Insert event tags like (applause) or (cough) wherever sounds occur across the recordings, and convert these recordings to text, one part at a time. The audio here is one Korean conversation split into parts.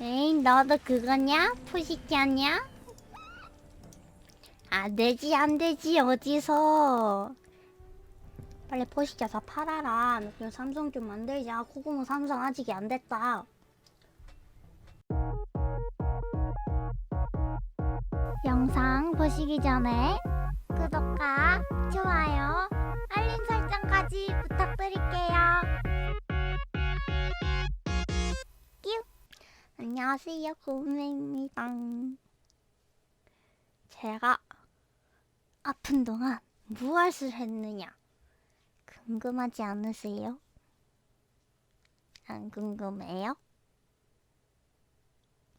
에이, 너도 그거냐? 푸시티아냐? 안 되지, 안 되지, 어디서. 빨리 포시티아 다 팔아라. 그리고 삼성 좀 만들자. 코고모 삼성 아직 안 됐다. 영상 보시기 전에 구독과 좋아요, 알림 설정까지 부탁드릴게요. 안녕하세요, 고메입니다. 제가 아픈 동안 무엇을 했느냐? 궁금하지 않으세요? 안 궁금해요?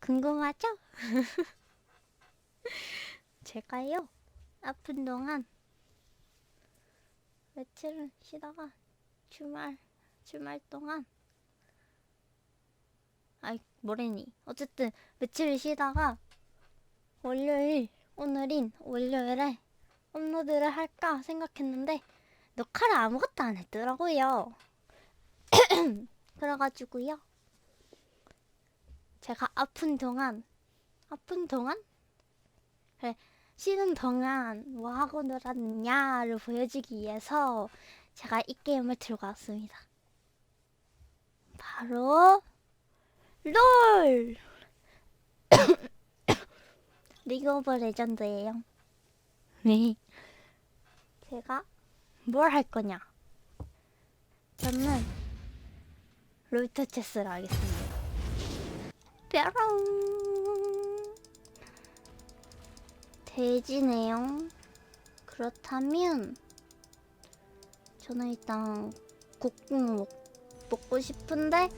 궁금하죠? (laughs) 제가요, 아픈 동안 며칠은 쉬다가 주말, 주말 동안 아이, 뭐래니. 어쨌든 며칠 쉬다가 월요일, 오늘인 월요일에 업로드를 할까 생각했는데 녹화를 아무것도 안 했더라고요. (clears throat) 그래가지고요. 제가 아픈 동안, 아픈 동안? 그래, 쉬는 동안 뭐 하고 놀았냐를 보여주기 위해서 제가 이 게임을 들고 왔습니다. 바로 롤! (coughs) 리그 오브 레전드예요. 네. 제가 뭘 할 거냐? 저는 롤토 체스를 하겠습니다. 뾰롱! 돼지네요. 그렇다면 저는 일단 먹, 먹고 싶은데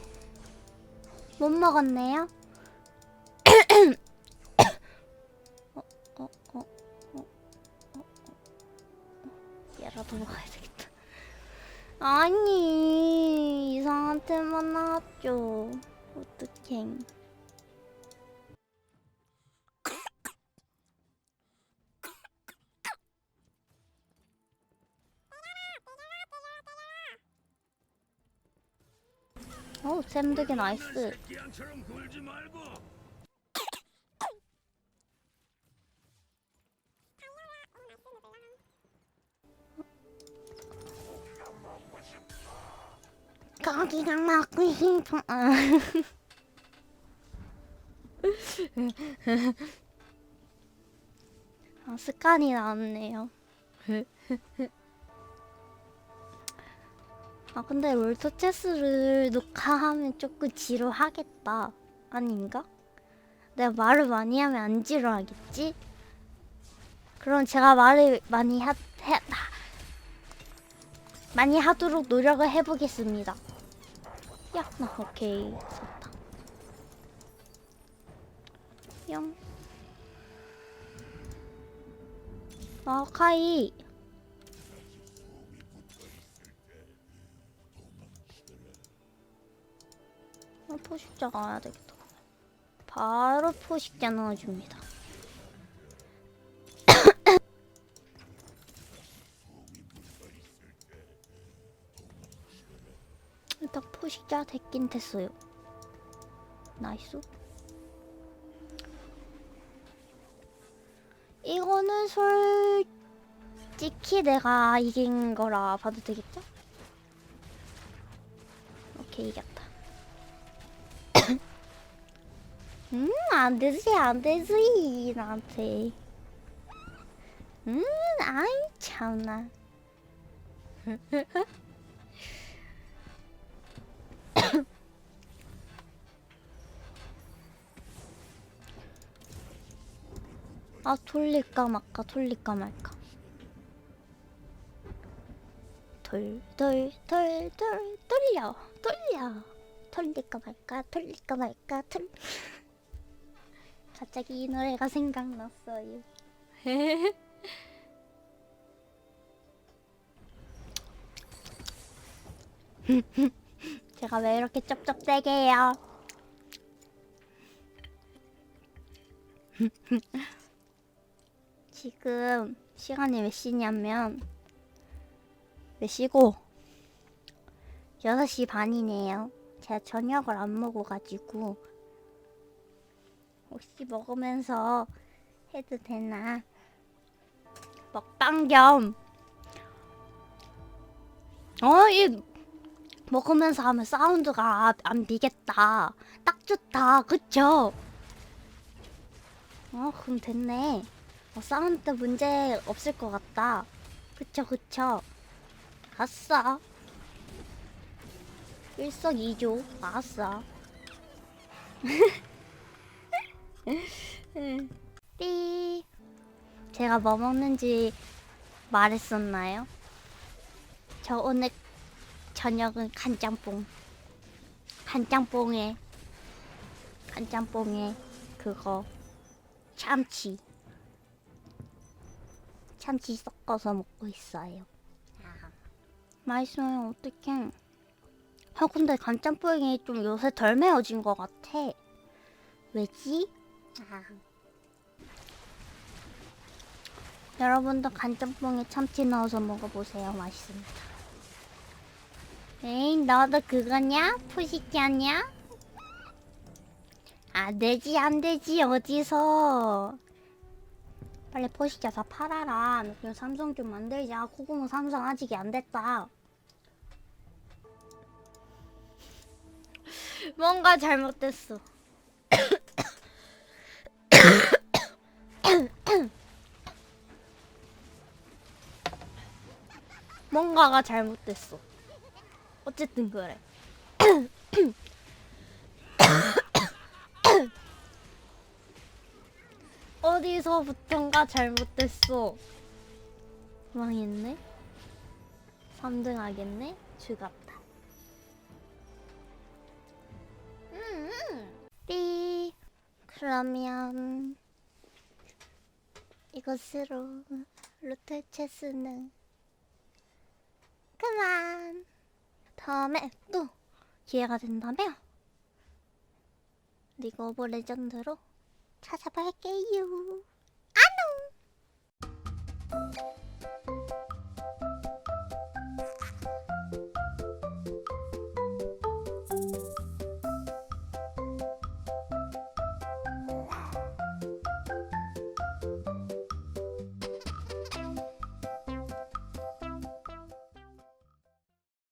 못 먹었네요. (coughs) 얘라도 먹어야 되겠다. 아니, 이상한 템만 나왔죠. 어떡해. 오, 샘 되게 나이스. 거기가 먹고 싶어. 아. 아, 습관이 나왔네요. (laughs) 아, 근데 롤토 체스를 녹화하면 조금 지루하겠다. 아닌가? 내가 말을 많이 하면 안 지루하겠지? 그럼 제가 말을 많이 하, 해, 하, 많이 하도록 노력을 해보겠습니다. 야, 나 오케이 썼다. 영. 마카이. 포식자 가야 되겠다. 바로 포식자 넣어줍니다. (coughs) 일단 포식자 됐긴 됐어요. 나이스. 이거는 솔직히 내가 이긴 거라 봐도 되겠죠? 오케이 이겼다. 음, 안 되지, 안 되지, 나한테. 음, 아이, 참나. (coughs) 아, 돌릴까 말까, 돌릴까 말까. 돌, 돌, 돌, 돌, 돌려, 돌려. 돌릴까 말까, 돌릴까 말까, 돌. 갑자기 이 노래가 생각났어요. (laughs) 제가 왜 이렇게 쩝쩝대게 해요? (laughs) 지금 시간이 몇 시냐면 몇 시고 6시 반이네요. 제가 저녁을 안 먹어가지고 혹시 먹으면서 해도 되나? 먹방 겸. 어, 이 먹으면서 하면 사운드가 안 비겠다. 딱 좋다. 그쵸? 어, 그럼 됐네. 어, 사운드 문제 없을 것 같다. 그쵸, 그쵸. 아싸. 일석이조. 아싸. (laughs) 띠. 제가 뭐 먹는지 말했었나요? 저 오늘 저녁은 간짬뽕. 간짬뽕에 간짬뽕에 그거 참치. 참치 섞어서 먹고 있어요. 맛있어요. 어떡해. 아 근데 간짬뽕이 좀 요새 덜 매워진 것 같아. 왜지? 여러분도 간짬뽕에 참치 넣어서 먹어보세요. 맛있습니다. 에이, 너도 그거냐? 푸시티하냐? 안 되지, 안 되지, 어디서. 빨리 포시자 다 팔아라. 너 그냥 삼성 좀 만들자. 코고모 삼성 아직 안 됐다. (laughs) 뭔가 잘못됐어. 뭔가가 잘못됐어. 어쨌든 그래. (coughs) 어디서부턴가 잘못됐어. 망했네. 3등 하겠네. 죽었다. 음. 띠. 그러면 이것으로 루트 체스는 그만. 다음에 또 기회가 된다면 리그 오브 레전드로 찾아뵐게요. 안녕.